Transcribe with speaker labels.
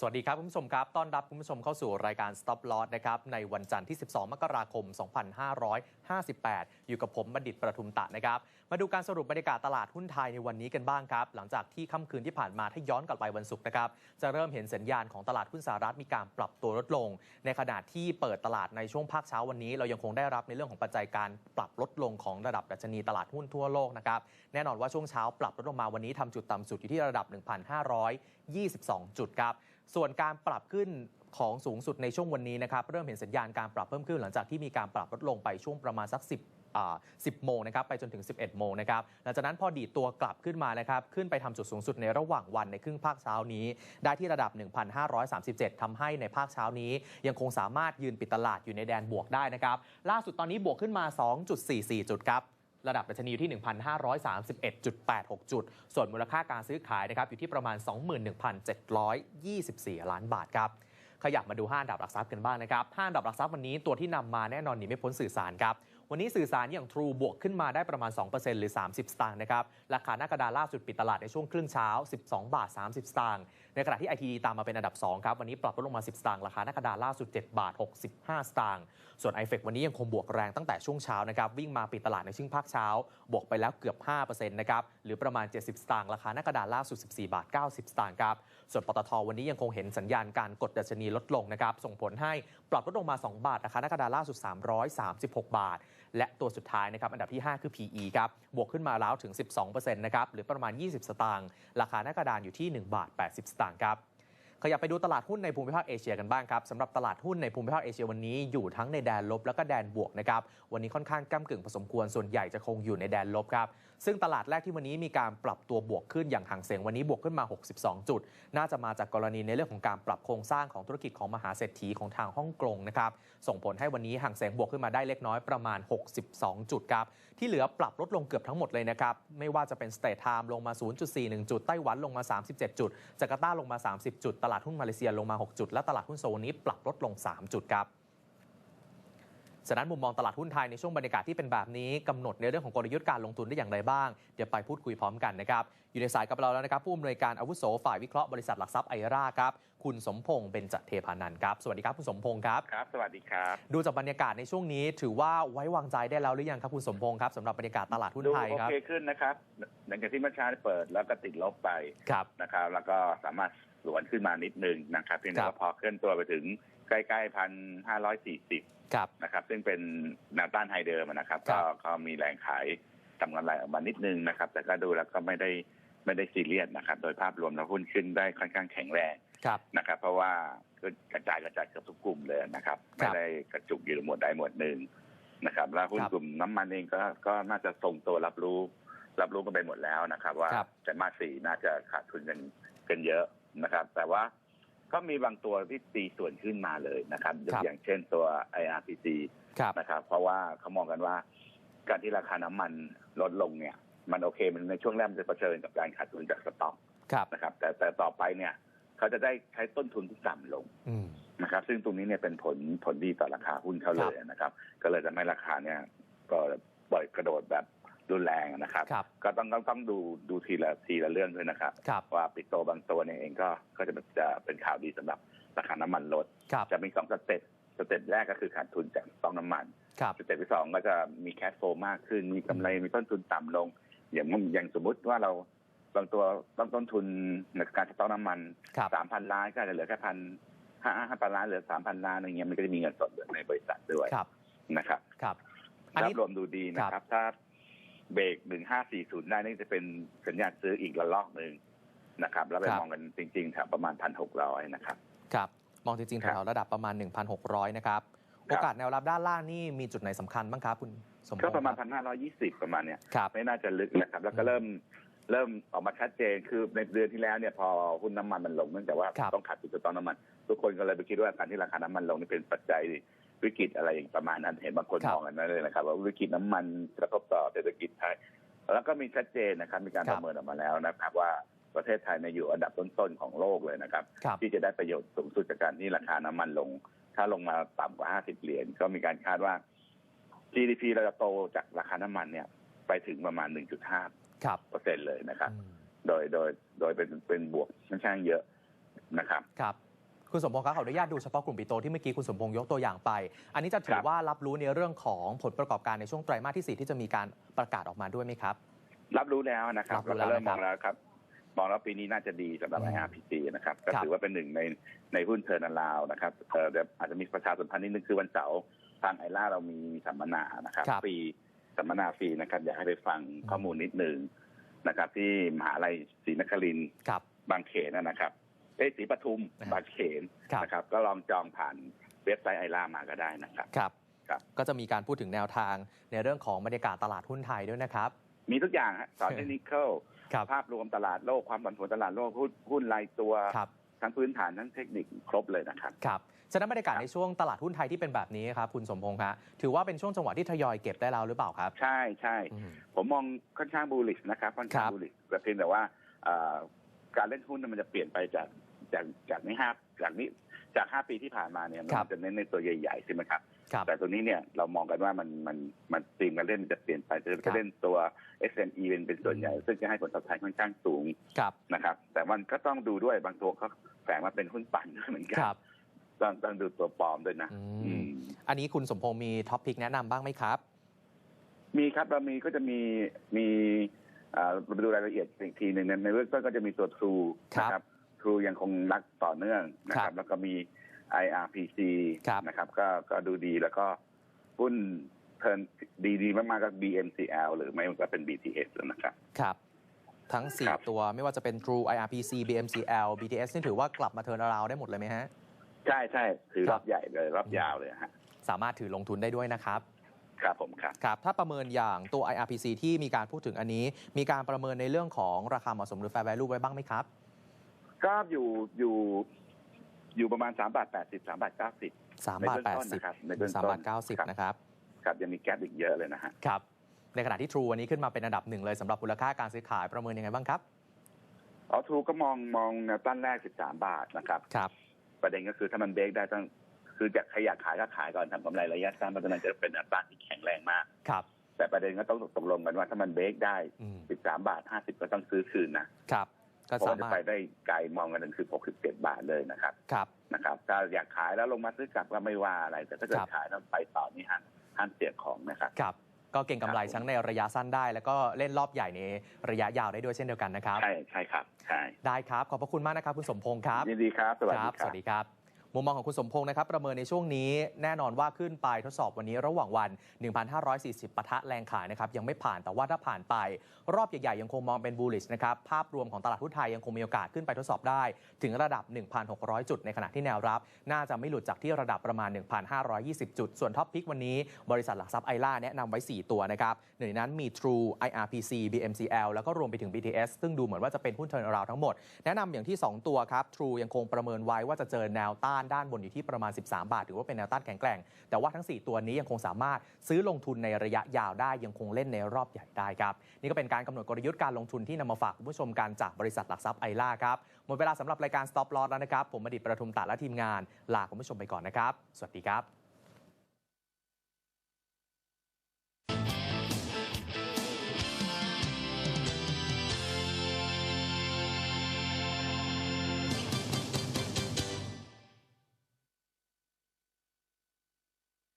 Speaker 1: สวัสดีครับคุณผู้ชมครับต้อนรับคุณผู้ชมเข้าสู่รายการ Stop Loss นะครับในวันจันทร์ที่ 12 มกราคม 2558 อยู่กับผมบัณฑิตประทุมตะนะครับ มาดูการสรุปบรรยากาศตลาดหุ้นไทยในวันนี้กันบ้างครับ หลังจากที่ค่ำคืนที่ผ่านมาถ้าย้อนกลับไปวันศุกร์นะครับ จะเริ่มเห็นสัญญาณของตลาดหุ้นสหรัฐมีการปรับตัวลดลง ในขณะที่เปิดตลาดในช่วงภาคเช้าวันนี้ เรายังคงได้รับในเรื่องของปัจจัยการปรับลดลงของระดับดัชนีตลาดหุ้นทั่วโลกนะครับแน่นอนว่าช่วงเช้าปรับลดลงมาวันนี้ทำจุดต่ำสุดอยู่ที่ระดับ 1,522 จุดครับ ส่วนการปรับขึ้นของสูงสุดในช่วงวันนี้นะครับเริ่มเห็นสัญญาณการปรับเพิ่มขึ้น หลังจากที่มีการปรับลดลงไปช่วงประมาณสัก 10 10 โมงนะครับไปจนถึง 11 โมงนะครับหลังจากนั้นพอดีตัวกลับขึ้นมานะครับขึ้นไปทำจุดสูงสุดในระหว่างวันในครึ่งภาคเช้านี้ ได้ที่ระดับ 1,537ทำให้ในภาคเช้านี้ ยังคงสามารถยืนปิดตลาดอยู่ในแดนบวกได้นะครับล่าสุดตอนนี้บวกขึ้นมา 2.44 จุดครับ ระดับดัชนีอยู่ที่ 1,531.86 จุด ส่วนมูลค่าการซื้อขายนะครับอยู่ที่ประมาณ 21,724 ล้านบาทครับขยับมาดู5อันดับหลักทรัพย์กันบ้างนะครับ5อันดับหลักทรัพย์วันนี้ตัวที่นำมาแน่นอนหนีไม่พ้นสื่อสารครับ วันนี้สื่อสารอย่าง True บวกขึ้นมาได้ประมาณ 2%หรือ 30 สตางค์นะครับ ราคาหน้ากระดานล่าสุดปิดตลาดในช่วงครึ่งเช้า 12 บาท 30 สตางค์ ในขณะที่ ITD ตามมาเป็นอันดับ 2 ครับ วันนี้ปรับลดลงมา 10 สตางค์ ราคาหน้ากระดานล่าสุด 7 บาท 65 สตางค์ ส่วน i f e c วันนี้ยังคงบวกแรงตั้งแต่ช่วงเช้านะครับ วิ่งมาปิดตลาดในช่วงภาคเช้า บวกไปแล้วเกือบ5%นะครับ หรือประมาณ 70 สตางค์ ราคาหน้ากระดานล่าสุด 14 บาท 90 สตางค์ครับ ส่วนปตทวันนี้ยังคงเห็นสัญญาณการกดดัชนีลดลงนะครับ ส่งผลให้ปรับลดลงมา 2 บาท ราคาหน้ากระดานล่าสุด 336 บาท และตัวสุดท้ายนะครับอันดับที่ 5 คือ PE ครับบวกขึ้นมาแล้วถึง 12%นะครับหรือประมาณ 20 สตางค์ราคาหน้ากระดานอยู่ที่ 1 บาท 80 สตางค์ครับ ขยับไปดูตลาดหุ้นในภูมิภาคเอเชียกันบ้างครับสำหรับตลาดหุ้นในภูมิภาคเอเชียวันนี้อยู่ทั้งในแดนลบแล้วก็แดนบวกนะครับวันนี้ค่อนข้างก้ากึ่งพอสมควรส่วนใหญ่จะคงอยู่ในแดนลบครับซึ่งตลาดแรกที่วันนี้มีการปรับตัวบวกขึ้นอย่างห่างเสียงวันนี้บวกขึ้นมา 62 จุด น่าจะมาจากกรณีในเรื่องของการปรับโครงสร้างของธุรกิจของมหาเศรษฐีของทางฮ่องกงนะครับส่งผลให้วันนี้ห่างเสียงบวกขึ้นมาได้เล็กน้อยประมาณ 62 จุดครับที่เหลือปรับลดลงเกือบทั้งหมดเลยนะครับไม่ว่าจะเป็นสเตทไทม์ลงมา 0.41 จุดไต้หวันลงมา 37 จุดจาการ์ตาลงมา 30 จุดตลาดหุ้นมาเลเซียลงมา 6 จุด และตลาดหุ้นโซนนี้ปรับลดลง 3 จุดครับฉะนั้นมุมมองตลาดหุ้นไทยในช่วงบรรยากาศที่เป็นแบบนี้กำหนดในเรื่องของกลยุทธ์การลงทุนได้อย่างไรบ้าง เดี๋ยวไปพูดคุยพร้อมกันนะครับ อยู่ในสายกับเราแล้วนะครับ ผู้อำนวยการอาวุโสฝ่ายวิเคราะห์บริษัทหลักทรัพย์ไอราครับ คุณสมพงษ์เบญจเทพานันท์ครับ สวัสดีครับคุณสมพงษ์ครับ
Speaker 2: ครับสวัสดีครับ
Speaker 1: ดูจากบรรยากาศในช่วงนี้ ถือว่าไว้วางใจได้แล้วหรือยังครับคุณสมพงษ์ครับสำหรับบรรยากาศตลาดหุ้น
Speaker 2: ดู
Speaker 1: ไทย
Speaker 2: โอ
Speaker 1: ครับ
Speaker 2: เคขึ้นนะครับหลังจากที่เมื่อเช้าเปิดแล้วก็ติดลบไป
Speaker 1: ครับ
Speaker 2: นะครับแล้วก็สามารถ สวนขึ้นมานิดนึงนะครับเพียงแต่
Speaker 1: ครับ
Speaker 2: ว่าพอเคลื่อนตัวไปถึงใกล้ๆพันห้าร้อยสี่สิบ
Speaker 1: ครับ
Speaker 2: นะครับ ซึ่งเป็นแนวต้านไฮเดิมนะครับ
Speaker 1: ครั
Speaker 2: ก็
Speaker 1: บ
Speaker 2: ก็มีแรงขายทำกำไรออกมานิดนึงนะครับ แต่ก็ดูแล้วก็ไม่ได้ไม่ได้ซีเรียสนะครับ โดยภาพรวมแล้วหุ้นขึ้นได้ค่อนข้างแข็งแรง
Speaker 1: ครับ
Speaker 2: นะครับ เพราะว่าก็กระจายกระจายเกือบทุกกลุ่มเลยนะครับไม่ได้กระจุกอยู่ในหมวดใดหมวดหนึ่งนะครับแล้วหุ้น
Speaker 1: ครับ
Speaker 2: กลุ่มน้ำมันเองก็ก็น่าจะทรงตัวรับรู้ รับรู้กันไปหมดแล้วนะครับ ว่า
Speaker 1: ครับ
Speaker 2: แต่มาสสี่น่าจะขาดทุนกันกันเยอะ นะครับ แต่ว่าก็มีบางตัวที่ตีส่วนขึ้นมาเลยนะครับ
Speaker 1: ครับ
Speaker 2: อย่างเช่นตัว IRPC
Speaker 1: ครับ
Speaker 2: นะครับ เพราะว่าเขามองกันว่า การที่ราคาน้ำมันลดลงเนี่ย มันโอเค มันในช่วงแรกมันจะเผชิญกับการขาดทุนจากสต็อก
Speaker 1: ครับ
Speaker 2: นะครับ แต่แต่ต่อไปเนี่ย เขาจะได้ใช้ต้นทุนที่ต่ำลง
Speaker 1: อืม
Speaker 2: นะครับ ซึ่งตรงนี้เนี่ยเป็นผลผลดีต่อราคาหุ้นเขาเลยนะครับ ก็เลยทำให้ราคาเนี่ย ก็ปล่อยกระโดดแบบ รุนแรงนะครับ
Speaker 1: ครับ
Speaker 2: ก็ต้องต้องต้องดูดูทีละทีละเรื่องด้วยนะครับ
Speaker 1: ครับ
Speaker 2: ว่าปิดโตบางตัวเนี่ยเองก็ก็จะจะเป็นข่าวดีสำหรับราคาน้ำมันลด
Speaker 1: ครับ
Speaker 2: จะมีสองสเต็ปสเต็ปแรกก็คือขาดทุนจากต้องน้ำมัน
Speaker 1: ครับ
Speaker 2: สเต็ปที่สองก็จะมีแคชโฟมากขึ้น มีกำไรมีต้นทุนต่ำลง อย่างอย่างสมมุติว่าเราบางตัวต้องต้นทุนในการสต็อกน้ำมัน
Speaker 1: ครับ
Speaker 2: สามพันล้านก็อาจจะเหลือแค่พันห้าห้าพันล้านเหลือสามพันล้านอะไรเงี้ยมันก็จะมีเงินสดเหลือในบริษัทด้วย
Speaker 1: ครับ
Speaker 2: นะครับ
Speaker 1: ครับอัน
Speaker 2: ภา
Speaker 1: นี้
Speaker 2: พรวมดูดีนะครับ ถ้า เบรกหนึ่งห้าสี่ศูนย์ได้นี่จะเป็นสัญญาณซื้ออีกระลอกหนึ่งนะครับ แล้วไป
Speaker 1: ครับ
Speaker 2: มองกันจริงๆแถวประมาณพันหกร้อยนะครับ
Speaker 1: ครับมองจริงๆแถวๆระดับประมาณ 1,600 นะครับ โอกาสแนวรับด้านล่างนี่มีจุดไหนสำคัญบ้างครับคุณสมพงษ์
Speaker 2: ก็ประมาณ
Speaker 1: ค
Speaker 2: พั
Speaker 1: บ
Speaker 2: นห้าร้อยี่สิบประมาณเนี้ย
Speaker 1: ครับ
Speaker 2: ไม่น่าจะลึกนะครับ แล้วก็เริ่มเริ่มออกมาชัดเจนคือในเดือนที่แล้วเนี่ยพอหุ้นน้ำมันมันลงเนื่องจากว่า
Speaker 1: ครับ
Speaker 2: ต้องขาดทุนจากต้องน้ำมัน ทุกคนก็เลยไปคิดว่าการที่ราคาน้ำมันลงนี่เป็นปัจจัย วิกฤตอะไรอย่างประมาณนั้นเห็นบางคน
Speaker 1: ครับ
Speaker 2: มองกันนั้นเลยนะครับ ว่าวิกฤตน้ำมันกระทบต่อเศรษฐกิจไทย แล้วก็มีชัดเจนนะครับ มีการ
Speaker 1: ครั
Speaker 2: ป
Speaker 1: บ
Speaker 2: ระเมินออกมาแล้วนะครับ ว่าประเทศไทยเนี่ยอยู่อันดับต้นๆของโลกเลยนะครับ
Speaker 1: ครับ
Speaker 2: ที่จะได้ประโยชน์สูงสุดจากการที่ราคาน้ำมันลง ถ้าลงมาต่ำกว่า 50 เหรียญก็มีการคาดว่า GDP เราจะโตจากราคาน้ำมันเนี่ย ไปถึงประมาณ 1.5
Speaker 1: ครับ
Speaker 2: เปอร์เซ็นต์เลยนะครับ
Speaker 1: อืม
Speaker 2: โดยโดยโดยเป็นเป็นบวกค่อนข้างเยอะนะครับ
Speaker 1: ครับ คุณสมพงศ์ครับขออนุญาตดูเฉพาะกลุ่มปิโตที่เมื่อกี้คุณสมพงศ์ยกตัวอย่างไป อันนี้จะถื
Speaker 2: ค
Speaker 1: อ
Speaker 2: รับ
Speaker 1: ว่ารับรู้ในเรื่องของผลประกอบการในช่วงไตรมาสที่ 4 ที่จะมีการประกาศออกมาด้วยไหมครับ
Speaker 2: รับรู้แล้วนะครับ
Speaker 1: รับรู้
Speaker 2: แล้วก็เริ่ม
Speaker 1: แล้ว
Speaker 2: ม
Speaker 1: นะครับ
Speaker 2: องแล้วครับมองแล้วปีนี้น่าจะดีสำหรับ
Speaker 1: อืม
Speaker 2: IRPC นะครับก็
Speaker 1: ครับ
Speaker 2: ถือว่าเป็นหนึ่งในในหุ้นเทอร์นาลาวนะครับเอ่อเดี๋ยวอาจจะมีประชาสัมพันธ์นิดนึงคือวันเสาร์ทางไอล่าเรามีสัมมนานะครับ
Speaker 1: ครับ
Speaker 2: ฟรีสัมมนาฟรีนะครับ อยากให้ไปฟังข้อมูลนิดนึงนะครับ ที่มหาลัยศรีนครินทร์
Speaker 1: ครับ
Speaker 2: บางเขนนะนะครับ เอ้ยศรีปทุม
Speaker 1: อ่า
Speaker 2: บางเขน
Speaker 1: ครับ
Speaker 2: นะครับ ก็ลองจองผ่านเว็บไซต์ไอล่ามาก็ได้นะครับ
Speaker 1: ครับ
Speaker 2: ครับ
Speaker 1: ก็จะมีการพูดถึงแนวทางในเรื่องของบรรยากาศตลาดหุ้นไทยด้วยนะครับ
Speaker 2: มีทุกอย่างฮะสอนเทคนิค
Speaker 1: ครับ
Speaker 2: ภาพรวมตลาดโลกความผันผวนตลาดโลกหุ้นหุ้นรายตัว
Speaker 1: ครับ
Speaker 2: ทั้งพื้นฐานทั้งเทคนิคครบเลยนะครับ
Speaker 1: ครับ ฉะนั้นบรรยากาศ
Speaker 2: ครับ
Speaker 1: ในช่วงตลาดหุ้นไทยที่เป็นแบบนี้ครับคุณสมพงษ์ครับถือว่าเป็นช่วงจังหวะที่ทยอยเก็บได้แล้วหรือเปล่าครับ
Speaker 2: ใช่ใช่
Speaker 1: อืม
Speaker 2: ผมมองค่อนข้างบูลลิชนะครับค่อนข้าง
Speaker 1: ครับ
Speaker 2: บูลลิชแต่เพียงแต่ว่าเอ่อ การเล่นหุ้นเนยมันจะเปลี่ยนไปจากจากจากนี้ห้าจากนี้จากห้าปีที่ผ่านมาเนี่ยมันจะเน้นในตัวใหญ่ๆใช่ไหมครับ
Speaker 1: ครับ
Speaker 2: แต่ตัวนี้เนี่ยเรามองกันว่ามันมันมันธีมการเล่นมันจะเปลี่ยนไปจะ
Speaker 1: ครั
Speaker 2: จะ
Speaker 1: บ
Speaker 2: เล่นตัว SME เป็นเป็นส่วนใหญ่ ซึ่งจะให้ผลตอบแทนค่อนข้างสูง
Speaker 1: ครับ
Speaker 2: นะครับ แต่มันก็ต้องดูด้วยบางตัวเขาแฝงมาเป็นหุ้นปั่นด้วยเหมือนกั
Speaker 1: คนรับ
Speaker 2: ต้องต้องดูตัวปลอมด้วยนะ
Speaker 1: อื
Speaker 2: อื
Speaker 1: ม
Speaker 2: ม
Speaker 1: อันนี้คุณสมพงษ์มีท็อปพิกแนะนำบ้างไหมครับ
Speaker 2: มีครับเรามีก็จะมีมี เอ่อมาดูรายละเอียดอีกทีหนึ่งในในเบื้องต้นก็จะมีตัว True
Speaker 1: ครับ
Speaker 2: นะครับ True ยังคงรักต่อเนื่องนะค
Speaker 1: ครั
Speaker 2: รับ
Speaker 1: บ
Speaker 2: แล้วก็มี IRPC
Speaker 1: ครับ
Speaker 2: นะครับ ก็ก็ดูดีแล้วก็หุ้นเทิร์นดีดีๆมากๆก็ BMCL หรือไม่ก็เป็น BTS นะครับ
Speaker 1: ครับทั้ง
Speaker 2: ครับ
Speaker 1: 4ตัวไม่ว่าจะเป็น True IRPC BMCL BTS นี่ถือว่ากลับมาเทิร์นาราวได้หมดเลยไหมฮะ
Speaker 2: ใช่ใช่ถือ
Speaker 1: ค
Speaker 2: ร
Speaker 1: รั
Speaker 2: อบบใหญ่เลย รอบยาวเลยฮะ
Speaker 1: สามารถถือลงทุนได้ด้วยนะครับ
Speaker 2: ครับผมครับ
Speaker 1: ครับถ้าประเมินอย่างตัว IRPC ที่มีการพูดถึงอันนี้ มีการประเมินในเรื่องของราคาเหมาะสมหรือ fair value ไว้บ้างไหมครับ
Speaker 2: ก็อยู่อยู่อยู่ประมาณ3บาท80 3บาท90
Speaker 1: 3
Speaker 2: ใน
Speaker 1: บาท
Speaker 2: เบื้องต้นนะครับในเบื้อง
Speaker 1: 80 3
Speaker 2: ต้น
Speaker 1: บาท90 นะครับ
Speaker 2: ครับยังมีแก๊ปอีกเยอะเลยนะฮะ
Speaker 1: ครับในขณะที่ True วันนี้ขึ้นมาเป็นอันดับหนึ่งเลยสำหรับมูลค่าการซื้อขายประเมินยังไงบ้างครับ
Speaker 2: อ๋อทูก็มองมองแนวต้านแรก 13 บาทนะครับ
Speaker 1: ครับ
Speaker 2: ประเด็นก็คือถ้ามันเบรกได้ต้อง คือจะใครอยากขายก็ขายก่อนทำกำไรระยะสั้นเพราะฉะนั้นจะเป็นแนวต้านที่แข็งแรงมาก
Speaker 1: ครับ
Speaker 2: แต่ประเด็นก็ต้องตกลงกันว่าถ้ามันเบรกได้
Speaker 1: อืม
Speaker 2: 13 บาท 50 ก็ต้องซื้อคืนนะครับ
Speaker 1: ก็
Speaker 2: เพราะ
Speaker 1: สา
Speaker 2: ว่าจะ
Speaker 1: มารถ
Speaker 2: ไปได้ไกลมองกันถึงคือ67 บาทเลยนะครับ
Speaker 1: ครับ
Speaker 2: นะครับ ถ้าอยากขายแล้วลงมาซื้อกลับก็ไม่ว่าอะไร แต่ถ้าเกิด
Speaker 1: ครับ
Speaker 2: ขายแล้วไปต่อนี่ห้ามห้ามเสียของนะครับ
Speaker 1: ครับ ก็เก่งกำไร
Speaker 2: ครับผม
Speaker 1: ทั้งในระยะสั้นได้ แล้วก็เล่นรอบใหญ่ในระยะยาวได้ด้วยเช่นเดียวกันนะครับ
Speaker 2: ใช่ใช่ครับใช่
Speaker 1: ได้ครับ ขอบพระคุณมากนะครับ คุณสมพงศ์ครับ
Speaker 2: ยินดีครับ สวัส
Speaker 1: ค
Speaker 2: ดี
Speaker 1: รั
Speaker 2: ครับ
Speaker 1: สวัสดีครับ มุมมองของคุณสมพงศ์นะครับประเมินในช่วงนี้แน่นอนว่าขึ้นไปทดสอบวันนี้ระหว่างวัน 1,540ปะทะแรงขายนะครับยังไม่ผ่านแต่ว่าถ้าผ่านไป รอบใหญ่ๆยังคงมองเป็น bullish นะครับภาพรวมของตลาดหุ้นไทยยังคงมีโอกาสขึ้นไปทดสอบได้ ถึงระดับ 1,600 จุดในขณะที่แนวรับ น่าจะไม่หลุดจากที่ระดับประมาณ 1,520 จุด ส่วนท็อปพิกวันนี้ บริษัทหลักทรัพย์ไอล่าแนะนำไว้ 4 ตัวนะครับหนึ่งในนั้นมี True IRPC BMCL แล้วก็รวมไปถึง BTS ซึ่งดูเหมือนว่าจะเป็นหุ้นเทิร์นราวทั้งหมดแนะนำอย่างที่ 2 ตัวครับ True ยังคงประเมินไว้ว่าจะเจอแนวต้านด้านบนอยู่ที่ประมาณ 13 บาท ถือว่าเป็นแนวต้านแข็งแกร่ง แต่ว่าทั้ง 4 ตัวนี้ยังคงสามารถซื้อลงทุนในระยะยาวได้ยังคงเล่นในรอบใหญ่ได้ครับ นี่ก็เป็นการกำหนดกลยุทธ์การลงทุนที่นำมาฝากคุณผู้ชมกันจากบริษัทหลักทรัพย์ไอล่าครับหมดเวลาสำหรับรายการ Stop Loss แล้วนะครับผมอดิตประทุมตะและทีมงานลาคุณผู้ชมไปก่อนนะครับ สวัสดีครับ